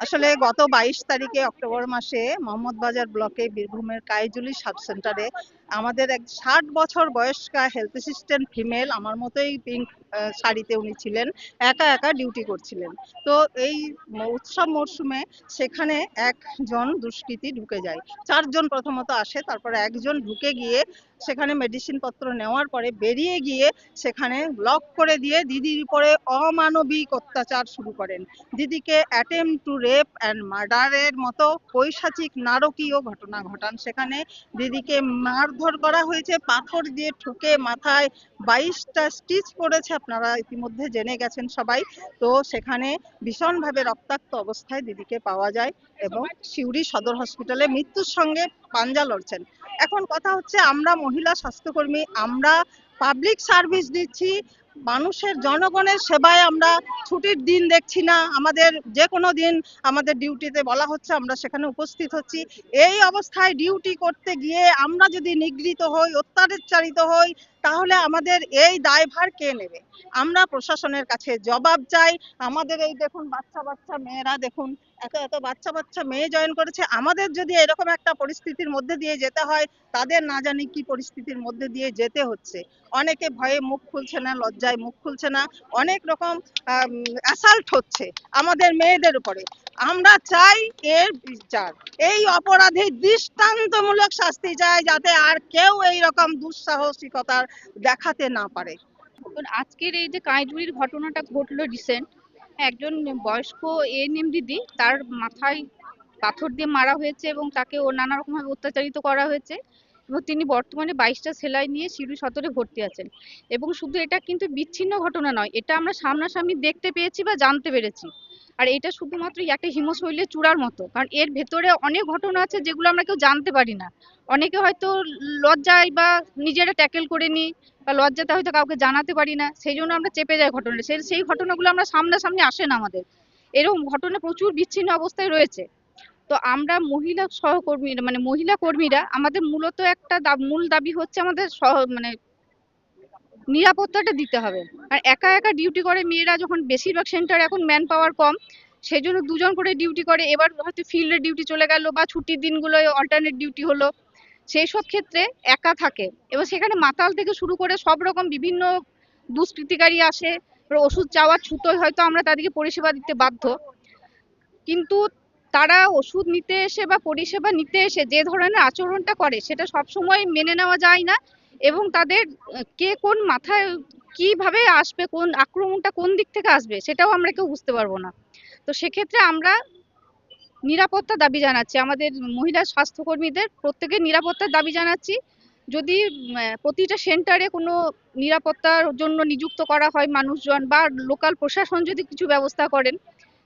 আসলে গত বাইশ তারিখে অক্টোবর মাসে মোহাম্মদ বাজার ব্লকে বীরভূমের কাইজুলি সাব সেন্টারে আমাদের এক ষাট বছর বয়স্কা হেলথ অ্যাসিস্ট্যান্ট ফিমেল আমার মতোই পিঙ্ক শাড়িতে উনি ছিলেন, একা একা ডিউটি করছিলেন। তো এই উৎসব মরশুমে সেখানে একজন দুষ্কৃতী ঢুকে যায়। চারজন প্রথমত আসে, তারপরে একজন ঢুকে গিয়ে সেখানে মেডিসিন পত্র নেওয়ার পরে বেরিয়ে গিয়ে সেখানে লক করে দিয়ে দিদির উপরে অমানবিক অত্যাচার শুরু করেন। দিদিকে অ্যাটেম টু রেপ অ্যান্ড মার্ডারের মতো পৈশাচিক, নারকীয় ঘটনা ঘটান। সেখানে দিদিকে মারধর করা হয়েছে। পাথর দিয়ে ঠুকে মাথায় বাইশটা স্টিচ পড়েছে, আপনারা ইতিমধ্যে জেনে গেছেন সবাই। তো সেখানে ভীষণভাবে রক্তাক্ত অবস্থায় দিদিকে পাওয়া যায় এবং সিউড়ি সদর হসপিটালে মৃত্যুর সঙ্গে পাঞ্জা লড়ছেন। এখন কথা হচ্ছে, আমরা মহিলা স্বাস্থ্যকর্মী, আমরা পাবলিক সার্ভিস দিচ্ছি মানুষের জনগণের সেবায় আমরা ছুটির দিন দেখছি না। আমাদের যে কোনো দিন আমাদের ডিউটিতে বলা হচ্ছে আমরা সেখানে উপস্থিত হচ্ছি। এই অবস্থায় ডিউটি করতে গিয়ে আমরা যদি নিগৃহীত হই, অত্যাচারিত হই তাহলে আমাদের এই দায়ভার কে নেবে? আমরা প্রশাসনের কাছে জবাব চাই। আমাদের এই দেখুন বাচ্চা বাচ্চা মেয়েরা দেখুন, এত এত বাচ্চা বাচ্চা মেয়ে জয়েন করেছে। আমাদের যদি এরকম একটা পরিস্থিতির মধ্যে দিয়ে যেতে হয়, তাদের না জানি কি পরিস্থিতির মধ্যে দিয়ে যেতে হচ্ছে। অনেকে ভয়ে মুখ খুলছে না, লজ্জায় মুখ খুলছে না। অনেক রকম অ্যাসাল্ট হচ্ছে আমাদের মেয়েদের উপরে। আমরা চাই এর বিচার। এই অপরাধী দৃষ্টান্তমূলক শাস্তি চাই যাতে আর কেউ এই রকম দুঃসাহসিকতার দেখাতে না পারে। আজকের এই যে কাঁইজুড়ির ঘটনাটা ঘটলো রিসেন্ট একজন বয়স্ক এএনএম দিদি তার মাথায় পাথর দিয়ে মারা হয়েছে এবং তাকে ও নানা রকমভাবে অত্যাচারিত করা হয়েছে এবং তিনি বর্তমানে বাইশটা সেলাই নিয়ে শিরু সদরে ভর্তি আছেন। এবং শুধু এটা কিন্তু বিচ্ছিন্ন ঘটনা নয়, এটা আমরা সামনাসামনি দেখতে পেয়েছি বা জানতে পেরেছি। আর এটা শুধুমাত্র একটা হিমশৈলের চূড়ার মতো। কারণ এর ভেতরে অনেক ঘটনা আছে যেগুলো আমরা কেউ জানতে পারি না। অনেকে হয়তো লজ্জায় বা নিজেরা ট্যাকেল করে নিই বা লজ্জাতে হয়তো কাউকে জানাতে পারি না। সেই জন্য আমরা চেপে যাই ঘটনাটা। সেই সেই ঘটনাগুলো আমরা সামনাসামনি আসে না আমাদের। এরকম ঘটনা প্রচুর বিচ্ছিন্ন অবস্থায় রয়েছে। তো আমরা মহিলা সহকর্মী মানে মহিলা কর্মীরা আমাদের মূলত একটা মূল দাবি হচ্ছে আমাদের সহ মানে নিরাপত্তাটা দিতে হবে। আর একা একা ডিউটি করে মেয়েরা যখন বেশিরভাগ সেন্টার এখন ম্যান পাওয়ার কম সেই জন্য দুজন করে ডিউটি করে। এবার হয়তো ফিল্ডে ডিউটি চলে গেল বা ছুটির দিনগুলোয় অল্টারনেট ডিউটি হলো। সেই সব ক্ষেত্রে একা থাকে। এবার সেখানে মাতাল থেকে শুরু করে সব রকম বিভিন্ন দুষ্কৃতিকারী আসে। ওষুধ চাওয়ার ছুতোয় হয়তো আমরা তাদেরকে পরিষেবা দিতে বাধ্য। কিন্তু তারা ওষুধ নিতে এসে বা পরিষেবা নিতে এসে যে ধরনের আচরণটা করে, সেটা সবসময় মেনে নেওয়া যায় না। এবং তাদের কে কোন মাথায় কীভাবে আসবে, কোন আক্রমণটা কোন দিক থেকে আসবে, সেটাও আমরা কেউ বুঝতে পারব না। তো সেক্ষেত্রে আমরা নিরাপত্তা দাবি জানাচ্ছি। আমাদের মহিলা স্বাস্থ্যকর্মীদের প্রত্যেকের নিরাপত্তার দাবি জানাচ্ছি। যদি প্রতিটা সেন্টারে কোনো নিরাপত্তার জন্য নিযুক্ত করা হয় মানুষজন বা লোকাল প্রশাসন যদি কিছু ব্যবস্থা করেন,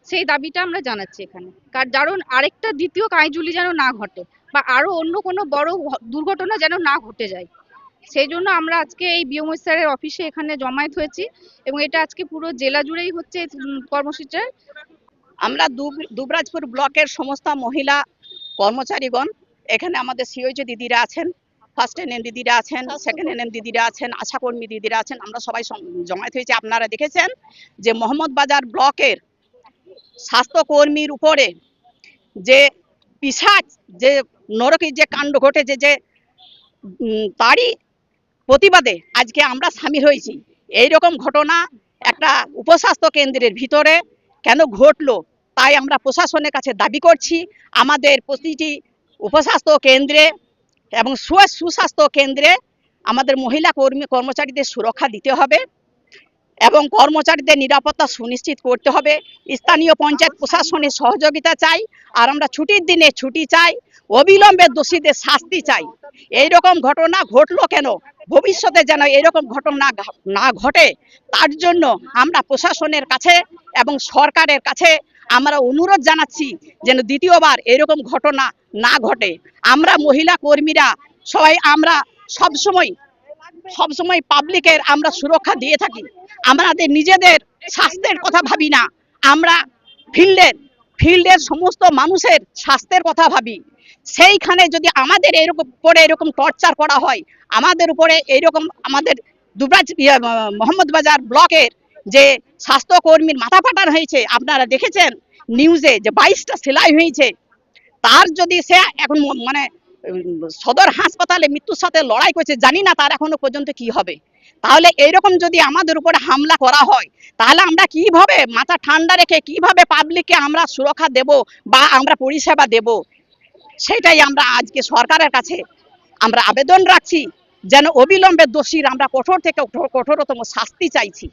সেই দাবিটা আমরা জানাচ্ছি এখানে। কার, কারণ আরেকটা দ্বিতীয় কাইজুলি যেন না ঘটে বা আরও অন্য কোনো বড় দুর্ঘটনা যেন না ঘটে যায়। সেই জন্য আমরা আজকে এই বিওমই স্যারের অফিসে এখানে জমায়েত হয়েছি এবং এটা আজকে পুরো জেলা জুড়েই হচ্ছে কর্মসূচিটা আমরা দুবরাজপুর ব্লকের সমস্ত মহিলা কর্মচারীগণ, এখানে আমাদের সিওজি দিদিরা আছেন ফার্স্ট এনএম দিদিরা আছেন সেকেন্ড এনএম দিদিরা আছেন, আশাকর্মী দিদিরা আছেন, আমরা সবাই জমায়েত হয়েছি। আপনারা দেখেছেন যে মোহাম্মদ বাজার ব্লকের স্বাস্থ্যকর্মীর উপরে যে পিসাচ যে নরকের যে কাণ্ড ঘটেছে, যে তারই প্রতিবাদে আজকে আমরা সামিল হয়েছি। এই রকম ঘটনা একটা উপস্বাস্থ্য কেন্দ্রের ভিতরে কেন ঘটলো তাই আমরা প্রশাসনের কাছে দাবি করছি। আমাদের প্রতিটি উপস্বাস্থ্য কেন্দ্রে এবং সুস্বাস্থ্য কেন্দ্রে আমাদের মহিলা কর্মী, কর্মচারীদের সুরক্ষা দিতে হবে এবং কর্মচারীদের নিরাপত্তা সুনিশ্চিত করতে হবে। স্থানীয় পঞ্চায়েত প্রশাসনের সহযোগিতা চাই। আর আমরা ছুটির দিনে ছুটি চাই অবিলম্বে দোষীদের শাস্তি চাই। এই রকম ঘটনা ঘটলো কেন? ভবিষ্যতে যেন এরকম ঘটনা না ঘটে, তার জন্য আমরা প্রশাসনের কাছে এবং সরকারের কাছে আমরা অনুরোধ জানাচ্ছি যেন দ্বিতীয়বার এরকম ঘটনা না ঘটে। আমরা মহিলা কর্মীরা সবাই আমরা সবসময় সবসময় পাবলিকের আমরা সুরক্ষা দিয়ে থাকি। আমাদের নিজেদের স্বাস্থ্যের কথা ভাবি না। আমরা ফিল্ডের ফিল্ডের সমস্ত মানুষের স্বাস্থ্যের কথা ভাবি। সেইখানে যদি আমাদের এরকম উপরে এরকম টর্চার করা হয়, আমাদের উপরে এইরকম আমাদের দুবরাজ মোহাম্মদবাজার মোহাম্মদ বাজার ব্লকের যে স্বাস্থ্যকর্মীর মাথা ফাটান হয়েছে, আপনারা দেখেছেন? নিউজে যে বাইশটা সেলাই হয়েছে। তার যদি সে এখন মানে সদর হাসপাতালে মৃত্যুর সাথে লড়াই করছে, জানি না তার এখনও পর্যন্ত কি হবে। তাহলে এইরকম যদি আমাদের উপরে হামলা করা হয়, তাহলে আমরা কীভাবে মাথা ঠান্ডা রেখে কীভাবে পাবলিককে আমরা সুরক্ষা দেব বা আমরা পরিষেবা দেব? সেটাই আমরা আজকে সরকারের কাছে আমরা আবেদন রাখছি, যেন অবিলম্বে দোষীর আমরা কঠোর থেকে কঠোরতম শাস্তি চাইছি।